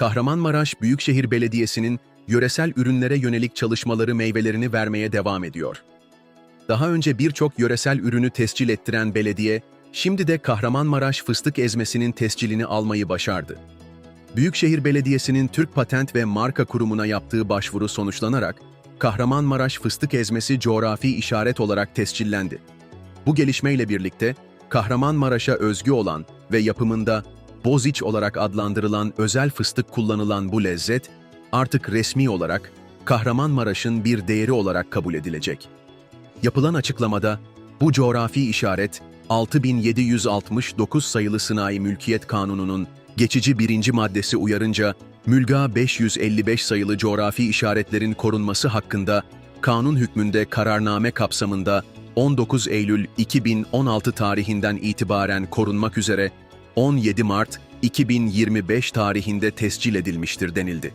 Kahramanmaraş Büyükşehir Belediyesi'nin yöresel ürünlere yönelik çalışmaları meyvelerini vermeye devam ediyor. Daha önce birçok yöresel ürünü tescil ettiren belediye, şimdi de Kahramanmaraş fıstık ezmesinin tescilini almayı başardı. Büyükşehir Belediyesi'nin Türk Patent ve Marka Kurumu'na yaptığı başvuru sonuçlanarak Kahramanmaraş fıstık ezmesi coğrafi işaret olarak tescillendi. Bu gelişmeyle birlikte Kahramanmaraş'a özgü olan ve yapımında boziç olarak adlandırılan özel fıstık kullanılan bu lezzet artık resmi olarak Kahramanmaraş'ın bir değeri olarak kabul edilecek. Yapılan açıklamada bu coğrafi işaret 6769 sayılı Sınai Mülkiyet Kanunu'nun geçici birinci maddesi uyarınca Mülga 555 sayılı coğrafi işaretlerin korunması hakkında kanun hükmünde kararname kapsamında 19 Eylül 2016 tarihinden itibaren korunmak üzere 17 Mart 2025 tarihinde tescil edilmiştir denildi.